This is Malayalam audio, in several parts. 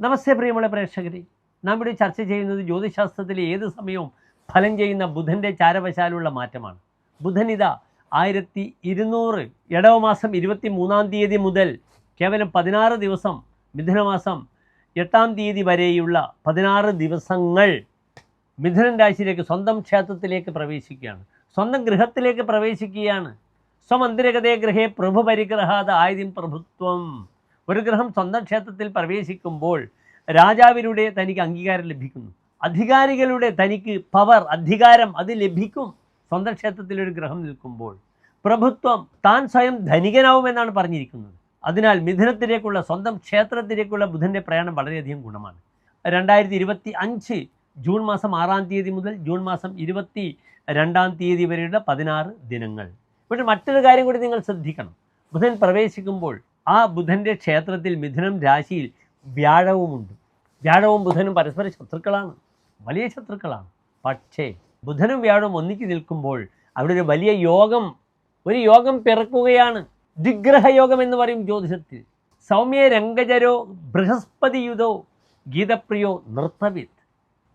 നമസ്തേ പ്രിയമുള്ള പ്രേക്ഷകരെ. നാം ഇവിടെ ചർച്ച ചെയ്യുന്നത് ജ്യോതിശാസ്ത്രത്തിലെ ഏത് സമയവും ഫലം ചെയ്യുന്ന ബുധന്റെ ചാരവശാലുള്ള മാറ്റമാണ്. ബുധൻ ഇതാ ആയിരത്തി ഇരുന്നൂറ് ഇടവമാസം ഇരുപത്തി മൂന്നാം തീയതി മുതൽ കേവലം പതിനാറ് ദിവസം മിഥുനമാസം എട്ടാം തീയതി വരെയുള്ള പതിനാറ് ദിവസങ്ങൾ മിഥുനൻ രാശിയിലേക്ക് സ്വന്തം ക്ഷേത്രത്തിലേക്ക് പ്രവേശിക്കുകയാണ്. സ്വന്തം ഗൃഹത്തിലേക്ക് പ്രവേശിക്കുകയാണ്. സ്വമന്ദിരഗതേ ഗൃഹേ പ്രഭു പരിഗ്രഹാത ആയുധം പ്രഭുത്വം. ഒരു ഗ്രഹം സ്വന്തം ക്ഷേത്രത്തിൽ പ്രവേശിക്കുമ്പോൾ രാജാവിലൂടെ തനിക്ക് അംഗീകാരം ലഭിക്കുന്നു. അധികാരികളുടെ തനിക്ക് പവർ അധികാരം അത് ലഭിക്കും. സ്വന്തം ക്ഷേത്രത്തിൽ ഒരു ഗ്രഹം നിൽക്കുമ്പോൾ പ്രഭുത്വം താൻ സ്വയം ധനികനാവുമെന്നാണ് പറഞ്ഞിരിക്കുന്നത്. അതിനാൽ മിഥുനത്തിലേക്കുള്ള സ്വന്തം ക്ഷേത്രത്തിലേക്കുള്ള ബുധന്റെ പ്രയാണം വളരെയധികം ഗുണമാണ്. രണ്ടായിരത്തി ഇരുപത്തി അഞ്ച് ജൂൺ മാസം ആറാം തീയതി മുതൽ ജൂൺ മാസം ഇരുപത്തി രണ്ടാം തീയതി വരെയുള്ള പതിനാറ് ദിനങ്ങൾ. പക്ഷേ മറ്റൊരു കാര്യം കൂടി നിങ്ങൾ ശ്രദ്ധിക്കണം. ബുധൻ പ്രവേശിക്കുമ്പോൾ ആ ബുധന്റെ ക്ഷേത്രത്തിൽ മിഥുനം രാശിയിൽ വ്യാഴവുമുണ്ട്. വ്യാഴവും ബുധനും പരസ്പര ശത്രുക്കളാണ്. വലിയ ശത്രുക്കളാണ്. പക്ഷേ ബുധനും വ്യാഴവും ഒന്നിച്ച് നിൽക്കുമ്പോൾ അവിടെ ഒരു വലിയ യോഗം ഒരു യോഗം പിറക്കുകയാണ്. ദിഗ്രഹയോഗം എന്ന് പറയും ജ്യോതിഷത്തിൽ. സൗമ്യ രംഗജരോ ബൃഹസ്പതിയുതോ ഗീതപ്രിയോ നൃത്തവിത്ത്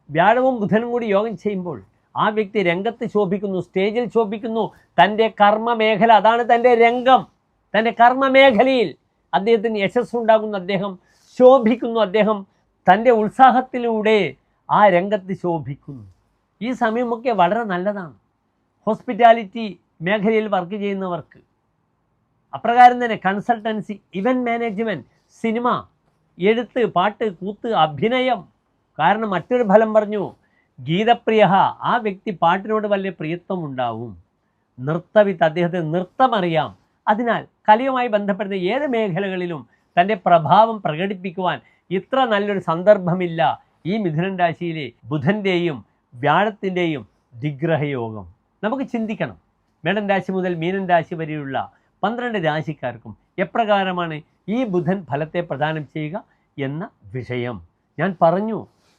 വ്യാഴവും ബുധനും കൂടി യോഗം ചെയ്യുമ്പോൾ ആ വ്യക്തി രംഗത്ത് ശോഭിക്കുന്നു സ്റ്റേജിൽ ശോഭിക്കുന്നു. തന്റെ കർമ്മമേഖല അതാണ് തന്റെ രംഗം. തന്റെ കർമ്മമേഖലയിൽ അദ്ദേഹത്തിന് യശസ്സുണ്ടാകുന്നു അദ്ദേഹം ശോഭിക്കുന്നു അദ്ദേഹം തന്റെ ഉത്സാഹത്തിലൂടെ ആ രംഗത്ത് ശോഭിക്കുന്നു. ഈ സമയമൊക്കെ വളരെ നല്ലതാണ്. ഹോസ്പിറ്റാലിറ്റി മേഖലയിൽ വർക്ക് ചെയ്യുന്നവർക്ക്. അപ്രകാരം തന്നെ കൺസൾട്ടൻസി ഇവന്റ് മാനേജ്മെന്റ് സിനിമ എഴുത്ത് പാട്ട് കൂത്ത് അഭിനയം. കാരണം മറ്റൊരു ഫലം പറഞ്ഞു ഗീതപ്രിയ ആ വ്യക്തി പാട്ടിനോട് വലിയ പ്രിയത്വം ഉണ്ടാവും നൃത്തവിത്ത് അദ്ദേഹത്തിന് നൃത്തമറിയാം അതിനാൽ കലയുമായി ബന്ധപ്പെടുന്ന ഏത് മേഖലകളിലും തന്റെ പ്രഭാവം പ്രകടിപ്പിക്കുവാൻ ഇത്ര നല്ലൊരു സന്ദർഭമില്ല ഈ മിഥുനൻ രാശിയിലെ ബുധന്റെയും വ്യാഴത്തിന്റെയും ദിഗ്രഹയോഗം നമുക്ക് ചിന്തിക്കണം. മേടൻ രാശി മുതൽ മീനൻ രാശി വരെയുള്ള പന്ത്രണ്ട് രാശിക്കാർക്കും എപ്രകാരമാണ് ഈ ബുധൻ ഫലത്തെ പ്രദാനം ചെയ്യുക എന്ന വിഷയം. ഞാൻ പറഞ്ഞു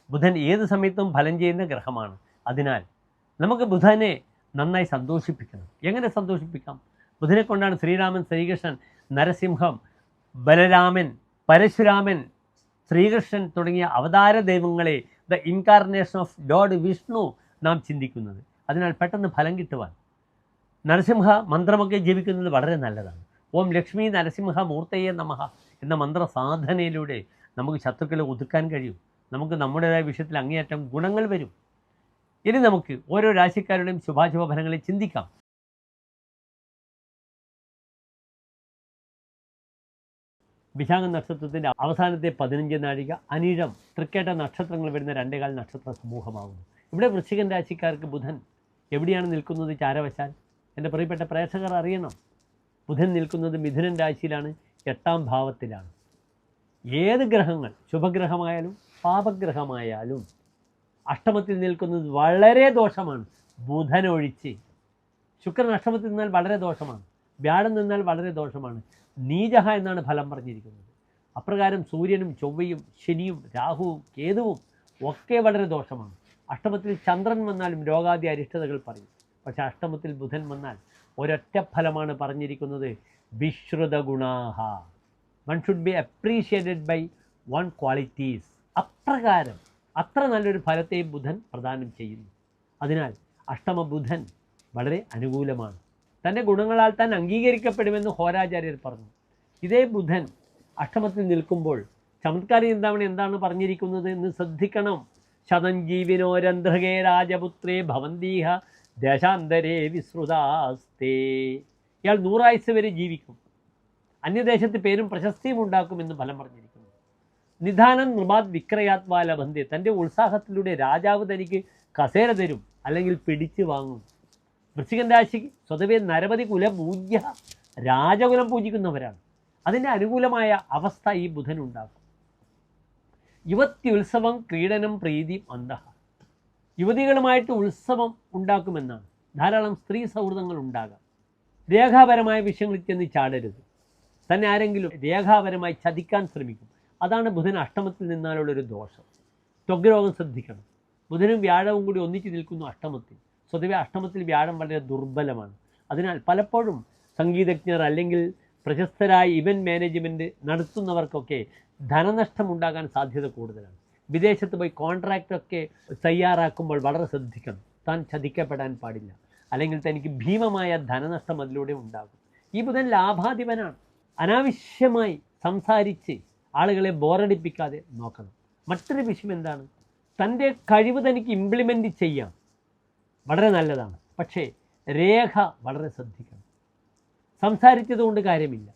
ബുധൻ ഏത് സമയത്തും ഫലം ചെയ്യുന്ന ഗ്രഹമാണ്. അതിനാൽ നമുക്ക് ബുധനെ നന്നായി സന്തോഷിപ്പിക്കണം. എങ്ങനെ സന്തോഷിപ്പിക്കാം? ബുധനെ കൊണ്ടാണ് ശ്രീരാമൻ ശ്രീകൃഷ്ണൻ നരസിംഹം ബലരാമൻ പരശുരാമൻ ശ്രീകൃഷ്ണൻ തുടങ്ങിയ അവതാര ദൈവങ്ങളെ the incarnation of god Vishnu നാം ചിന്തിക്കുന്നത്. അതിനാൽ പെട്ടെന്ന് ഫലം കിട്ടുവാൻ. നരസിംഹ മന്ത്രമൊക്കെ ജീവിക്കുന്നത് വളരെ നല്ലതാണ്. ഓം ലക്ഷ്മി നരസിംഹ മൂർത്തയെ നമഃ എന്ന മന്ത്ര സാധനയിലൂടെ നമുക്ക് ശത്രുക്കളെ ഒതുക്കാൻ കഴിയും. നമുക്ക് നമ്മുടേതായ വിഷയത്തിൽ അങ്ങേയറ്റം ഗുണങ്ങൾ വരും. ഇനി നമുക്ക് ഓരോ രാശിക്കാരുടെയും ശുഭാശുഭ ഫലങ്ങളെ ചിന്തിക്കാം. വിശാഖ നക്ഷത്രത്തിന്റെ അവസാനത്തെ പതിനഞ്ച് നാഴിക അനിഴം തൃക്കേട്ട നക്ഷത്രങ്ങൾ വരുന്ന രണ്ടേകാൽ നക്ഷത്ര സമൂഹമാകുന്നു. ഇവിടെ വൃശ്ചികൻ രാശിക്കാർക്ക് ബുധൻ എവിടെയാണ് നിൽക്കുന്നത് ചാരവശാൽ? എന്റെ പ്രിയപ്പെട്ട പ്രേക്ഷകർ അറിയണം. ബുധൻ നിൽക്കുന്നത് മിഥുനൻ രാശിയിലാണ് എട്ടാം ഭാവത്തിലാണ്. ഏത് ഗ്രഹങ്ങൾ? ശുഭഗ്രഹമായാലും പാപഗ്രഹമായാലും അഷ്ടമത്തിൽ നിൽക്കുന്നത് വളരെ ദോഷമാണ്. ബുധനൊഴിച്ച്. ശുക്രൻ അഷ്ടമത്തിൽ നിന്നാൽ വളരെ ദോഷമാണ്. വ്യാഴം നിന്നാൽ വളരെ ദോഷമാണ്. നീചഹ എന്നാണ് ഫലം പറഞ്ഞിരിക്കുന്നത്. അപ്രകാരം സൂര്യനും ചൊവ്വയും ശനിയും രാഹുവും കേതുവും ഒക്കെ വളരെ ദോഷമാണ്. അഷ്ടമത്തിൽ ചന്ദ്രൻ വന്നാലും രോഗാദി അരിഷ്ടതകൾ പറയും. പക്ഷേ അഷ്ടമത്തിൽ ബുധൻ വന്നാൽ ഒരൊറ്റ ഫലമാണ് പറഞ്ഞിരിക്കുന്നത് വിശ്രുത ഗുണാഹ one should be appreciated by one qualities അപ്രകാരം അത്ര നല്ലൊരു ഫലത്തെയും ബുധൻ പ്രദാനം ചെയ്യുന്നു. അതിനാൽ അഷ്ടമ ബുധൻ വളരെ അനുകൂലമാണ്. തന്റെ ഗുണങ്ങളാൽ താൻ അംഗീകരിക്കപ്പെടുമെന്ന് ഹോരാചാര്യർ പറഞ്ഞു. ഇതേ ബുധൻ അഷ്ടമത്തിൽ നിൽക്കുമ്പോൾ ചമത്കാരി ചിന്താമണി എന്താണ് പറഞ്ഞിരിക്കുന്നത് എന്ന് ശ്രദ്ധിക്കണം. ശതം ജീവിനോരന്ധകേ രാജപുത്രേ ഭവന്തീഹ ദേശാന്തരേ വിശ്രുതാസ്തേ. ഇയാൾ നൂറായുസ് വരെ ജീവിക്കും. അന്യദേശത്ത് പേരും പ്രശസ്തിയും ഉണ്ടാക്കുമെന്ന് ഫലം പറഞ്ഞിരിക്കുന്നു. നിധാനം നൃമാത് വിക്രയാത്മാ ലഭന്തി തന്റെ ഉത്സാഹത്തിലൂടെ രാജാവ് തനിക്ക് കസേര തരും അല്ലെങ്കിൽ പിടിച്ചു വാങ്ങും. വൃശ്ചികൻ രാശി സ്വതവേ നരപതി കുലപൂജ്യ രാജകുലം പൂജിക്കുന്നവരാണ്. അതിന്റെ അനുകൂലമായ അവസ്ഥ ഈ ബുധൻ ഉണ്ടാക്കും. ഉത്സവം ക്രീഡനം പ്രീതി അന്തഃ. യുവതികളുമായിട്ട് ഉത്സവം ഉണ്ടാക്കുമെന്നാണ്. ധാരാളം സ്ത്രീ സൗഹൃദങ്ങൾ ഉണ്ടാകാം. രേഖാപരമായ വിഷയങ്ങളിൽ ചെന്ന് ചാടരുത്. തന്നെ ആരെങ്കിലും രേഖാപരമായി ചതിക്കാൻ ശ്രമിക്കും. അതാണ് ബുധൻ അഷ്ടമത്തിൽ നിന്നാലുള്ളൊരു ദോഷം. ത്വഗ്രോഗം ശ്രദ്ധിക്കണം. ബുധനും വ്യാഴവും കൂടി ഒന്നിച്ച് നിൽക്കുന്നു അഷ്ടമത്തിൽ. സ്വതവേ അഷ്ടമത്തിൽ വ്യാഴം വളരെ ദുർബലമാണ്. അതിനാൽ പലപ്പോഴും സംഗീതജ്ഞർ അല്ലെങ്കിൽ പ്രശസ്തരായ ഇവന്റ് മാനേജ്മെന്റ് നടത്തുന്നവർക്കൊക്കെ ധനനഷ്ടം ഉണ്ടാകാൻ സാധ്യത കൂടുതലാണ്. വിദേശത്ത് പോയി കോൺട്രാക്റ്റൊക്കെ തയ്യാറാക്കുമ്പോൾ വളരെ ശ്രദ്ധിക്കണം. താൻ ചതിക്കപ്പെടാൻ പാടില്ല. അല്ലെങ്കിൽ തനിക്ക് ഭീമമായ ധനനഷ്ടം അതിലൂടെ ഉണ്ടാകും. ഈ ബുധൻ ലാഭാധിപനാണ്. അനാവശ്യമായി സംസാരിച്ച് ആളുകളെ ബോറടിപ്പിക്കാതെ നോക്കണം. മറ്റൊരു വിഷയം എന്താണ്? തന്റെ കഴിവ് തനിക്ക് ഇംപ്ലിമെന്റ് ചെയ്യാം. വളരെ നല്ലതാണ്. പക്ഷേ രേഖ വളരെ ശ്രദ്ധിക്കണം. സംസാരിച്ചതുകൊണ്ട് കാര്യമില്ല.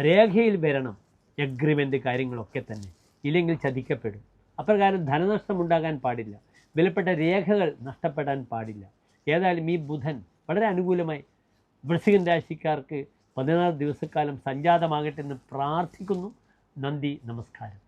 രേഖയിൽ വരണം എഗ്രിമെന്റ് കാര്യങ്ങളൊക്കെ തന്നെ. ഇല്ലെങ്കിൽ ചതിക്കപ്പെടും. അപ്രകാരം ധനനഷ്ടം ഉണ്ടാകാൻ പാടില്ല. വിലപ്പെട്ട രേഖകൾ നഷ്ടപ്പെടാൻ പാടില്ല. ഏതായാലും ഈ ബുധൻ വളരെ അനുകൂലമായി വൃശ്ചികൻ രാശിക്കാർക്ക് പതിനാറ് ദിവസക്കാലം സംജാതമാകട്ടെ എന്ന് പ്രാർത്ഥിക്കുന്നു. നന്ദി നമസ്കാരം.